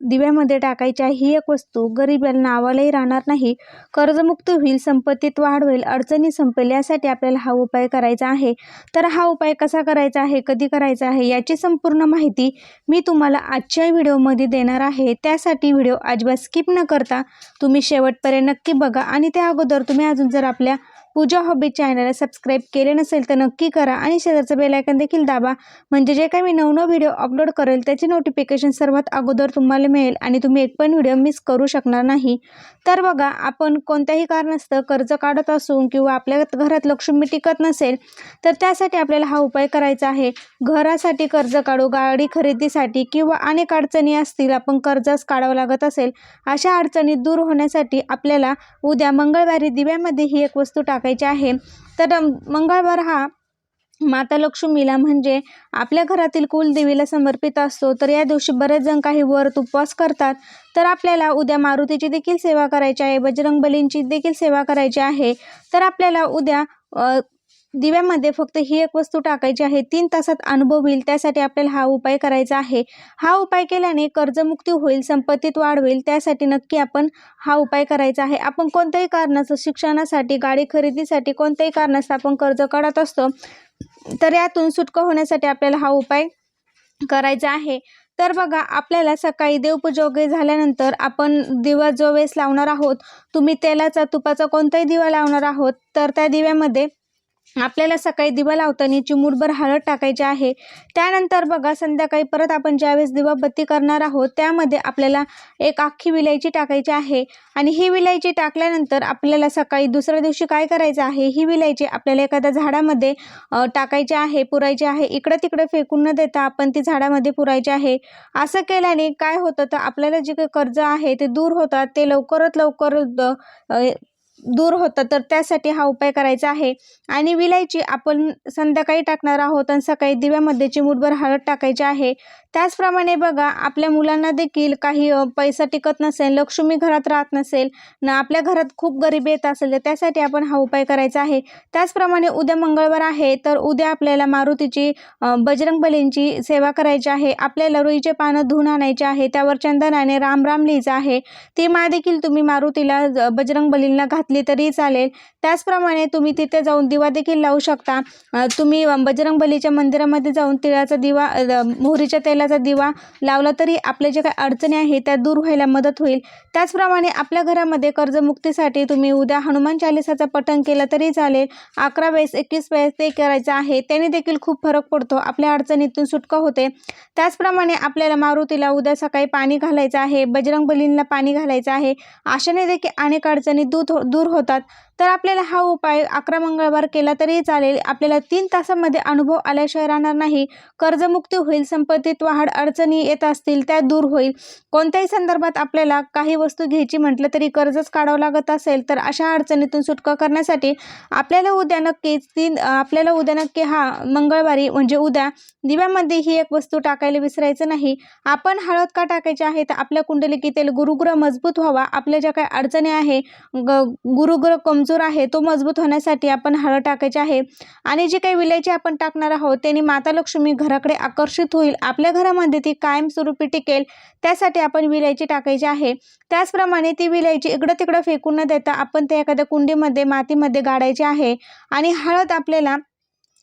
दिव्यामध्ये टाकायच्या ही एक वस्तू गरिबांना नावालाही राहणार नाही. कर्जमुक्त होईल संपत्तीत वाढ होईल अडचणी संपेल यासाठी आपल्याला हा उपाय करायचा आहे. तर हा उपाय कसा करायचा आहे कधी करायचा आहे याची संपूर्ण माहिती मी तुम्हाला आजच्या व्हिडिओमध्ये देणार आहे. त्यासाठी व्हिडिओ अजिबात स्किप न करता तुम्ही शेवटपर्यंत नक्की बघा आणि त्या अगोदर तुम्ही अजून जर आपल्या पूजा हॉबी चॅनलला सबस्क्राईब केले नसेल तर नक्की करा आणि शेजारचं बेलायकन देखील दाबा. म्हणजे जे काही मी नवनव व्हिडिओ अपलोड करेल त्याचे नोटिफिकेशन सर्वात अगोदर तुम्हाला मिळेल आणि तुम्ही एक पण व्हिडिओ मिस करू शकणार नाही. तर बघा आपण कोणत्याही कारणास्तव कर्ज काढत असू किंवा आपल्या घरात लक्ष्मी टिकत नसेल तर त्यासाठी आपल्याला हा उपाय करायचा आहे. घरासाठी कर्ज काढू गाडी खरेदीसाठी किंवा अनेक अडचणी असतील आपण कर्जच काढावं लागत असेल अशा अडचणी दूर होण्यासाठी आपल्याला उद्या मंगळवारी दिव्यामध्ये ही एक वस्तू टाकायची आहे. तर मंगळवार हा माता लक्ष्मीला म्हणजे आपल्या घरातील कुलदेवीला समर्पित असतो. तर या दिवशी बरेच जण काही व्रत उपवास करतात. तर आपल्याला उद्या मारुतीची देखील सेवा करायची आहे. बजरंगबलींची देखील सेवा करायची आहे. तर आपल्याला उद्या दिव्यामध्ये फक्त ही एक वस्तू टाकायची आहे. तीन तासात अनुभव होईल त्यासाठी आपल्याला हा उपाय करायचा आहे. हा उपाय केल्याने कर्जमुक्ती होईल संपत्तीत वाढ होईल त्यासाठी नक्की आपण हा उपाय करायचा आहे. आपण कोणत्याही कारणाचं शिक्षणासाठी गाडी खरेदीसाठी कोणत्याही कारणास्तव आपण कर्ज काढत असतो तर यातून सुटका होण्यासाठी आपल्याला हा उपाय करायचा आहे. तर बघा आपल्याला सकाळी देवपूजा झाल्यानंतर आपण दिवा जो वेळेस लावणार आहोत तुम्ही तेलाचा तुपाचा कोणताही दिवा लावणार आहोत तर त्या दिव्यामध्ये आपल्याला सकाळी दिवा लावताना चिमूटभर हळद टाकायची आहे. त्यानंतर बघा संध्याकाळी परत आपण ज्यावेळेस दिवाबत्ती करणार आहोत त्यामध्ये आपल्याला एक अख्खी विलायची टाकायची आहे. आणि ही विलायची टाकल्यानंतर आपल्याला सकाळी दुसऱ्या दिवशी काय करायचं आहे? ही विलायची आपल्याला एखाद्या झाडामध्ये टाकायची आहे पुरायची आहे. इकडं तिकडं फेकून न देता आपण ती झाडामध्ये पुरायची आहे. असं केल्याने काय होतं? तर आपल्याला जे काही कर्ज आहे ते दूर होतात. ते लवकरात लवकर द- दूर होतं तर त्यासाठी हा उपाय करायचा आहे. आणि विलायची आपण संध्याकाळी टाकणार आहोत आणि सकाळी दिव्यामध्ये चिमूटभर हळद टाकायची आहे. त्याचप्रमाणे बघा आपल्या मुलांना देखील काही पैसा टिकत नसेल लक्ष्मी घरात राहत नसेल ना आपल्या घरात खूप गरिबी येत असेल तर त्यासाठी आपण हा उपाय करायचा आहे. त्याचप्रमाणे उद्या मंगळवार आहे तर उद्या आपल्याला मारुतीची बजरंगबलींची सेवा करायची आहे. आपल्याला रुईचे पानं धुवून आणायचे आहे त्यावर चंदनाने राम राम लिहायचं आहे. ती मा देखील तुम्ही मारुतीला बजरंगबलींना घात घातली तरी चालेल. त्याचप्रमाणे तुम्ही तिथे जाऊन दिवा देखील लावू शकता. तुम्ही बजरंग बजरंगबलीच्या मंदिरामध्ये जाऊन तिळाचा दिवा मोहरीच्या तेलाचा दिवा लावला तरी आपल्या जे काही अडचणी आहे त्या दूर व्हायला मदत होईल. त्याचप्रमाणे आपल्या घरामध्ये कर्जमुक्तीसाठी तुम्ही उद्या हनुमान चालिसाचं पठण केलं तरी चालेल. अकरा वेळेस एकवीस वेळेस ते करायचं आहे त्याने देखील खूप फरक पडतो. आपल्या अडचणीतून सुटका होते. त्याचप्रमाणे आपल्याला मारुतीला उद्या सकाळी पाणी घालायचं आहे बजरंगबलींना पाणी घालायचं आहे. अशाने देखील अनेक अडचणी दूर हो दूर दूर होतात. तर आपल्याला हा उपाय अकरा मंगळवार केला तरी चालेल. आपल्याला तीन तासामध्ये अनुभव आल्याशिवाय राहणार नाही. कर्जमुक्ती होईल संपत्तीत वाढ अडचणी येत असतील त्या दूर होईल. कोणत्याही संदर्भात आपल्याला काही वस्तू घ्यायची म्हटलं तरी कर्जच काढावं लागत असेल तर अशा अडचणीतून सुटका करण्यासाठी आपल्याला उद्या नक्कीच तीन आपल्याला उद्या नक्की हा मंगळवारी म्हणजे उद्या दिव्यामध्ये ही एक वस्तू टाकायला विसरायचं नाही. आपण हळद का टाकायची आहे? तर आपल्या कुंडलिकेतील गुरुग्रह मजबूत व्हावा. आपल्या ज्या काही अडचणी आहे ग गुरुग्रह कमजोर आहे तो मजबूत होण्यासाठी आपण हळद टाकायची आहे. आणि जे काही विलायची आपण टाकणार आहोत त्यांनी माता लक्ष्मी घराकडे आकर्षित होईल. आपल्या घरामध्ये ती कायमस्वरूपी टिकेल त्यासाठी आपण विलायची टाकायची आहे. त्याचप्रमाणे ती विलायची इकडं तिकडं फेकून न देता आपण ते एखाद्या कुंडीमध्ये मातीमध्ये गाडायची आहे. आणि हळद आपल्याला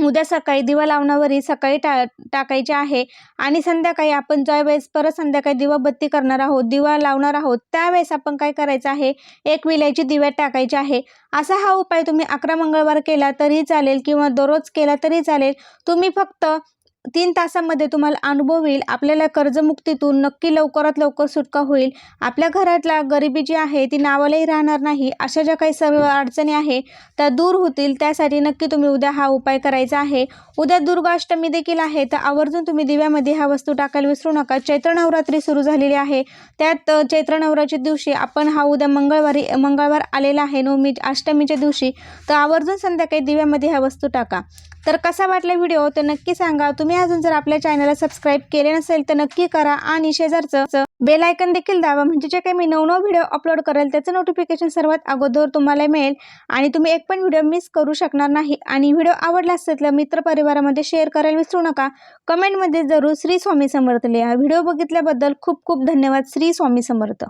उद्या सकाळी दिवा लावण्यावरी सकाळी टा टाकायची आहे. आणि संध्याकाळी आपण ज्यावेळेस परत संध्याकाळी दिवाबत्ती करणार आहोत दिवा लावणार आहोत त्यावेळेस आपण काय करायचं आहे? एक विलायची दिव्यात टाकायची आहे. असा हा उपाय तुम्ही अकरा मंगळवार केला तरी चालेल किंवा दररोज केला तरी चालेल. तुम्ही फक्त तीन तासामध्ये तुम्हाला अनुभव येईल. आपल्याला कर्जमुक्तीतून नक्की लवकरात लवकर सुटका होईल. आपल्या घरातला गरिबी जी आहे ती नावालाही राहणार नाही. अशा ज्या काही सर्व अडचणी आहे त्या दूर होतील. त्यासाठी नक्की तुम्ही उद्या हा उपाय करायचा आहे. उद्या दुर्गाष्टमी देखील आहे तर आवर्जून तुम्ही दिव्यामध्ये ह्या वस्तू टाकायला विसरू नका. चैत्र नवरात्री सुरू झालेली आहे. त्यात चैत्र नवराच्या दिवशी आपण हा उद्या मंगळवारी मंगळवार आलेला आहे नवमी अष्टमीच्या दिवशी. तर आवर्जून संध्याकाळी दिव्यामध्ये ह्या वस्तू टाका. तर कसा वाटला व्हिडिओ तर नक्की सांगा. तुम्ही अजून जर आपल्या चॅनलला सबस्क्राईब केले नसेल तर नक्की करा. आणि शेजारचं बेलायकन देखील दावा म्हणजे जे काही मी नवनव व्हिडिओ अपलोड करेल त्याचं नोटिफिकेशन सर्वात अगोदर तुम्हाला मिळेल. आणि तुम्ही एक पण व्हिडिओ मिस करू शकणार नाही. आणि व्हिडिओ आवडला असेल तर मित्रपरिवारामध्ये शेअर करायला विसरू नका. कमेंटमध्ये जरूर श्री स्वामी समर्थ लिहा. व्हिडिओ बघितल्याबद्दल खूप खूप धन्यवाद. श्री स्वामी समर्थ.